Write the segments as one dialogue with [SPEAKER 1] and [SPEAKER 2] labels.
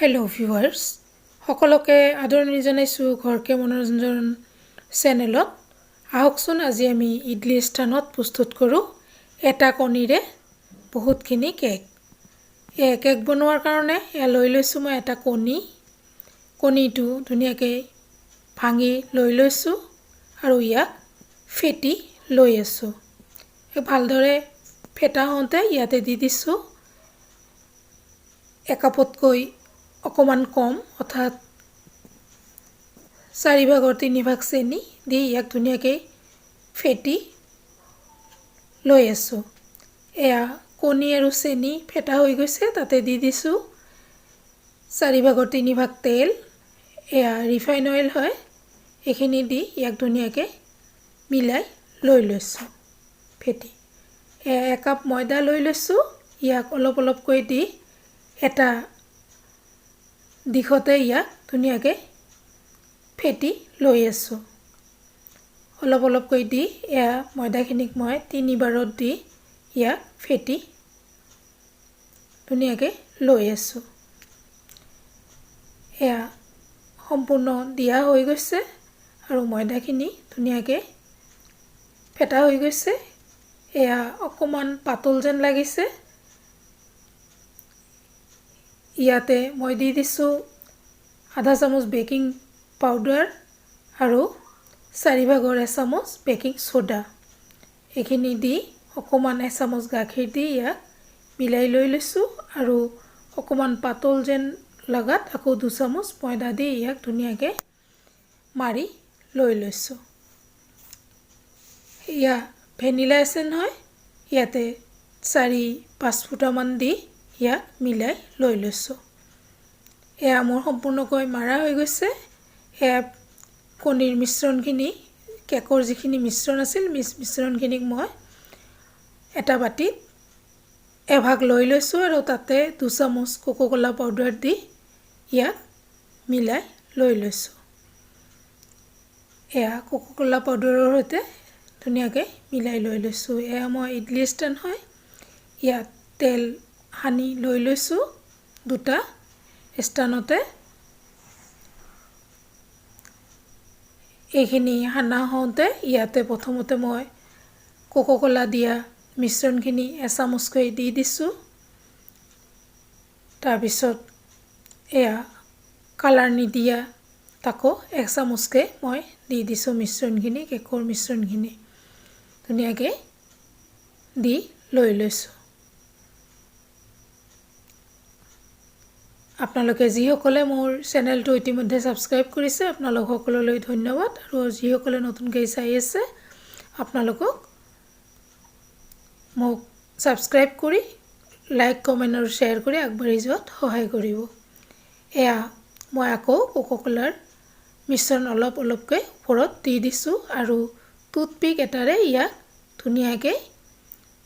[SPEAKER 1] Hello' viewers সকলোকে আদৰণি জনাইছোঁ ঘৰকে মনোৰঞ্জন চেনেলত। আহকচোন আজি আমি ইডলি স্থানত প্ৰস্তুত কৰোঁ এটা কণীৰে বহুতখিনি কেক। এই কেক বনোৱাৰ কাৰণে লৈ লৈছোঁ মই এটা কণী। কণীটো ধুনীয়াকৈ ভাঙি লৈ লৈছোঁ আৰু ইয়াক ফেটি লৈ আছোঁ। ভালদৰে ফেটা হওঁতে ইয়াতে দি দিছোঁ। একাপতকৈ অকণমান কম, অৰ্থাৎ চাৰি ভাগৰ তিনি ভাগ চেনি দি ইয়াক ধুনীয়াকৈ ফেটি লৈ আছোঁ। এয়া কণী আৰু চেনি ফেটা হৈ গৈছে, তাতে দি দিছোঁ চাৰি ভাগৰ তিনি ভাগ তেল। এয়া ৰিফাইন অইল হয়, এইখিনি দি ইয়াক ধুনীয়াকৈ মিলাই লৈ লৈছোঁ, ফেটি। এয়া একাপ ময়দা লৈ লৈছোঁ, ইয়াক অলপ অলপকৈ দি এটা দিশতে ইয়াক ধুনীয়াকৈ ফেটি লৈ আছোঁ। অলপ অলপকৈ দি এয়া ময়দাখিনিক মই তিনিবাৰত দি ইয়াক ফেটি ধুনীয়াকৈ লৈ আছোঁ। এয়া সম্পূৰ্ণ দিয়া হৈ গৈছে আৰু ময়দাখিনি ধুনীয়াকৈ ফেটা হৈ গৈছে। এয়া অকণমান পাতল যেন লাগিছে। ইয়াতে মই দি দিছোঁ আধা চামুচ বেকিং পাউডাৰ আৰু চাৰি ভাগৰ এচামুচ বেকিং চ'ডা। এইখিনি দি অকণমান এচামুচ গাখীৰ দি ইয়াক মিলাই লৈ লৈছোঁ আৰু অকণমান পাতল যেন লগাত আকৌ দুচামুচ ময়দা দি ইয়াক ধুনীয়াকৈ মাৰি লৈ লৈছোঁ। এয়া ভেনিলা এচেন হয় ইয়াতে চাৰি পাঁচ ফুটামান দি ইয়াক মিলাই লৈ লৈছোঁ। এয়া মোৰ সম্পূৰ্ণকৈ মাৰা হৈ গৈছে। এয়া কণীৰ মিশ্ৰণখিনি, কেকৰ যিখিনি মিশ্ৰণ আছিল, মিছ মিশ্ৰণখিনিক মই এটা বাতিত এভাগ লৈ লৈছোঁ আৰু তাতে দুচামুচ কোকো ক'লা পাউডাৰ দি ইয়াক মিলাই লৈ লৈছোঁ। এয়া কোকো ক'লা পাউডাৰৰ সৈতে ধুনীয়াকৈ মিলাই লৈ লৈছোঁ। এয়া মই ইডলি ষ্টেণ্ড হয়। ইয়াত তেল সানি লৈ লৈছোঁ দুটা ষ্টানতে এইখিনি সানা হওঁতে ইয়াতে প্ৰথমতে মই কোকো ক'লা দিয়া মিশ্ৰণখিনি এচামুচকৈ দি দিছোঁ। তাৰপিছত এয়া কালাৰ নিদিয়া তাকো এক চামুচকৈ মই দি দিছোঁ মিশ্ৰণখিনি, কেকৰ মিশ্ৰণখিনি। ধুনীয়াকৈ দি লৈ লৈছোঁ। আপোনালোকে যিসকলে মোৰ চেনেলটো ইতিমধ্যে ছাবস্ক্ৰাইব কৰিছে, আপোনালোক সকললৈ ধন্যবাদ আৰু যিসকলে নতুনকৈ চাই আছে, আপোনালোকক মোক ছাবস্ক্ৰাইব কৰি লাইক, কমেণ্ট আৰু শ্বেয়াৰ কৰি আগবাঢ়ি যোৱাত সহায় কৰিব। এয়া মই আকৌ কোকো ক'লাৰ মিশ্ৰণ অলপ অলপকৈ ওপৰত দি দিছোঁ আৰু টুথপিক এটাৰে ইয়াক ধুনীয়াকৈ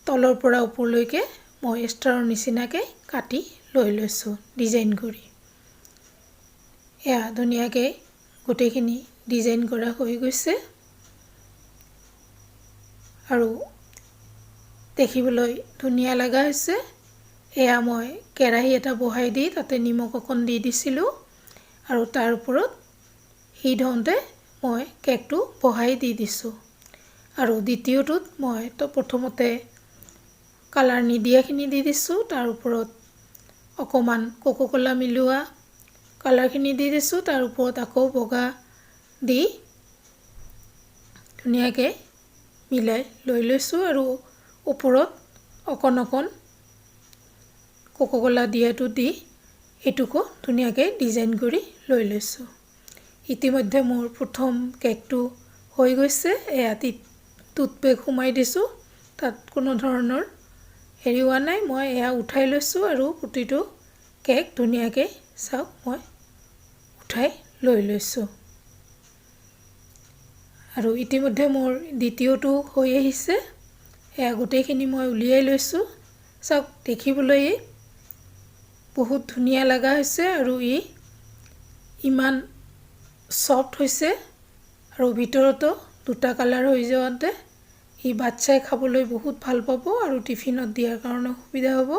[SPEAKER 1] তলৰ পৰা ওপৰলৈকে মই ষ্টাৰৰ নিচিনাকৈ কাটি লৈ লৈছোঁ, ডিজাইন কৰি। এয়া ধুনীয়াকৈ গোটেইখিনি ডিজাইন কৰা হৈ গৈছে। আৰু দেখিবলৈ ধুনীয়া লগা হৈছে। এয়া মই কেৰাহী এটা বহাই দি তাতে নিমখ অকণ দি দিছিলোঁ। আৰু তাৰ ওপৰত সি ধৰোঁতে মই কেকটো বহাই দি দিছোঁ। আৰু দ্বিতীয়টোত মই তো, প্ৰথমতে কালাৰ নিদিয়াখিনি দি দিছোঁ। তাৰ ওপৰত অকণমান কোকো ক'লা মিলোৱা কালাৰখিনি দি দিছোঁ, তাৰ ওপৰত আকৌ বগা দি ধুনীয়াকৈ মিলাই লৈ লৈছোঁ আৰু ওপৰত অকণ অকণ কোকো ক'লা দিয়াটো দি এইটোকো ধুনীয়াকৈ ডিজাইন কৰি লৈ লৈছোঁ। ইতিমধ্যে মোৰ প্ৰথম কেকটো হৈ গৈছে, এয়া টুথপেক সোমাই দিছোঁ, তাত কোনো ধৰণৰ হেৰি হোৱা নাই, মই এয়া উঠাই লৈছোঁ আৰু প্ৰতিটো কেক ধুনীয়াকৈ চাওক, মই উঠাই লৈ লৈছোঁ। আৰু ইতিমধ্যে মোৰ দ্বিতীয়টো হৈ আহিছে, এয়া গোটেইখিনি মই উলিয়াই লৈছোঁ। চাওক দেখিবলৈ বহুত ধুনীয়া লগা হৈছে আৰু ই ইমান ছফ্ট হৈছে আৰু ভিতৰতো দুটা কালাৰ হৈ যাওঁতে ই বাচ্ছাই খাবলৈ বহুত ভালো পাব আৰু টিফিনত দিয়াৰ কাৰণে সুবিধা হ'ব।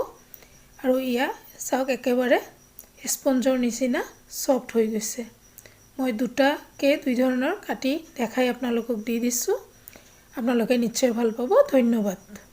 [SPEAKER 1] আৰু ইয়া, চাওক একেবাৰে স্পঞ্জৰ নিচিনা ছফ্ট হৈ গৈছে। মই দুটাকৈ দুই ধৰণৰ কাটি দেখাই আপোনালোকক দি দিছোঁ। আপোনালোকে নিশ্চয় ভালো পাব। ধন্যবাদ।